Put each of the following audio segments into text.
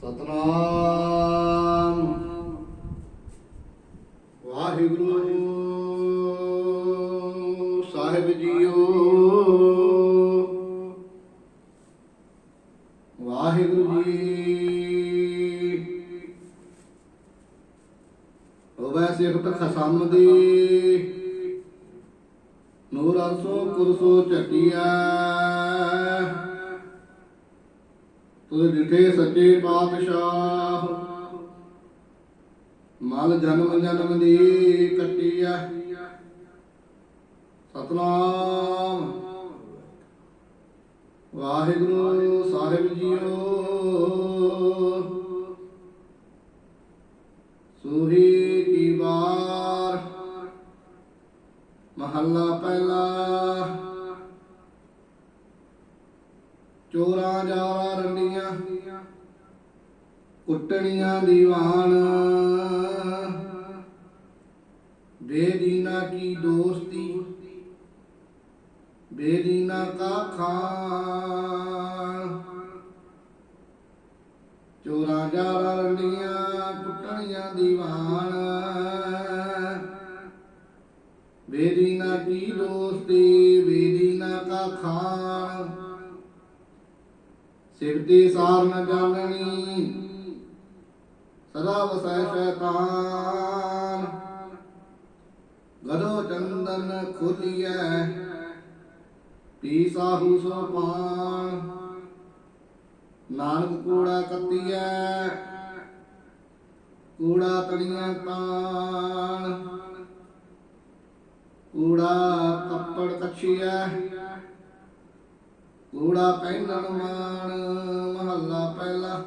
ਸਤਨਾਮ। ਵਾਹਿਗੁਰੂ ਸਾਹਿਬ ਜੀਓ। ਵਾਹਿਗੁਰੂ ਜੀ ਹੋਵੇ ਸਿਫਤ ਖਸਮ ਦੀ ਨੂਰ ਅਰਸੋ ਕੁਰਸੋ ਝਟਿਆ ਤੁਧ ਡਿਠੇ ਸੱਚੇ ਪਾਤਸ਼ਾਹ। ਮਨ ਜਨਮ ਜਨਮ ਦੀ ਕੱਟਿਆ ਸਤਨਾਮ। ਵਾਹਿਗੁਰੂ ਸਾਹਿਬ ਜੀਓ। ਸੂਹੀ ਕੀ ਵਾਰ। ਮਹੱਲਾ ਪਹਿਲਾ। ਚੋਰਾਂ ਜਾਰਾਂ ਰੰਡੀਆਂ ਕੁੱਟਣੀਆਂ ਦੀਵਾਨ ਬੇਦੀਨਾ ਕੀ ਦੋਸਤੀ ਬੇਦੀਨਾ ਕਾ ਖਾਨ। ਚੋਰਾਂ ਜਾਰਾਂ ਰੰਡੀਆਂ ਕੁੱਟਣੀਆਂ ਦੀਵਾਨ ਬੇਦੀਨਾ ਕੀ ਦੋਸਤੀ ਸਿਰ ਦੀ ਸਾਰ ਨ ਜਾਣਨੀ। ਸਦਾ ਵਸੈ ਸ਼ੈਤਾਨ। ਗਦੋ ਚੰਦਨ ਖੋਲੀਐ ਪੀ ਸਾਹੂ ਸੋ ਨਾਨਕ ਕੂੜਾ ਕੱਤੀਐ, ਕੂੜਾ ਤਣੀਆਂ ਤਾਣ। ਕੂੜਾ ਕੱਪੜ ਕਛੀਐ ਕੂੜਾ ਪਹਿਨਣ ਮਾਣ, ਮਹੱਲਾ ਪਹਿਲਾ।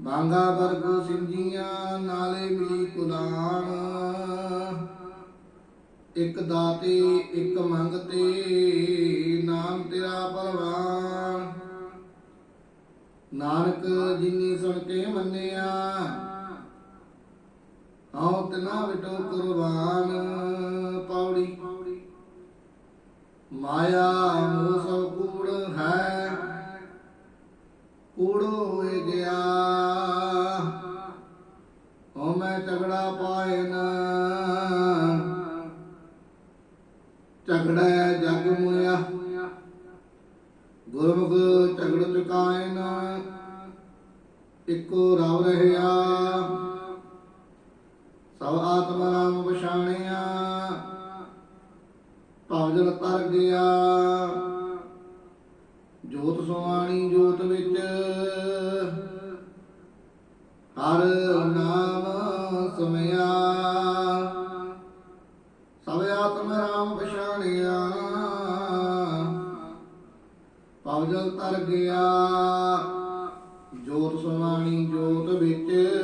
ਬਾਂਗਾ ਵਰਗੋ ਸਿੰਜੀਆਂ ਨਾਲੇ ਮਿਲੀ ਕੁਦਾਨ ਇੱਕ ਦਾਤੇ, ਇੱਕ ਮੰਗਤੇ, ਨਾਮ ਤੇਰਾ ਭਗਵਾਨ ਨਾਨਕ ਜਿਨੀ ਸੁਣ ਕੇ ਮੰਨਿਆ, ਹਉ ਤਨਾ ਵਿਟੋ ਕੁਰਬਾਨ। ਪੌੜੀ ਮਾਇਆ ਮੋਹ ਸਭ ਕੂੜ ਹੈ। ਕੂੜ ਗਿਆ। ਹਉ ਮੈਂ ਝਗੜਾ ਪਾਏ ਨਾ। ਝਗੜਾ ਜਗ ਮੁਆ ਗੁਰਮੁਖ ਝਗੜ ਚੁਕਾਏ ਨਾ। ਇੱਕੋ ਰਵ ਰਹਿਆ। ਸਭ ਆਤਮਾ ਨਾਮ ਪਛਾਣਿਆ। ਭਵਜਨ ਤਰ ਗਿਆ। ਜੋਤ ਸੁਆਣੀ ਜੋਤ ਵਿੱਚ ਹਰ ਨਾਮ ਸਮਿਆ ਸਭ ਆਤਮ ਰਾਮ ਪਛਾਣਿਆ। ਭਵਜਨ ਤਰ ਗਿਆ। ਜੋਤ ਸੁਆਣੀ ਜੋਤ ਵਿੱਚ